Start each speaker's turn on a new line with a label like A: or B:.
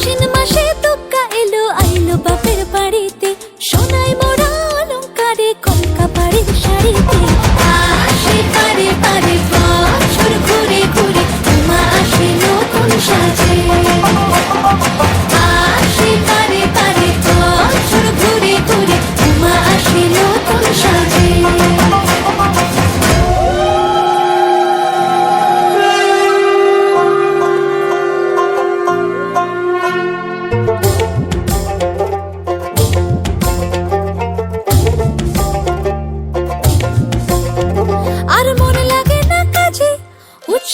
A: আশ্বিন মাসে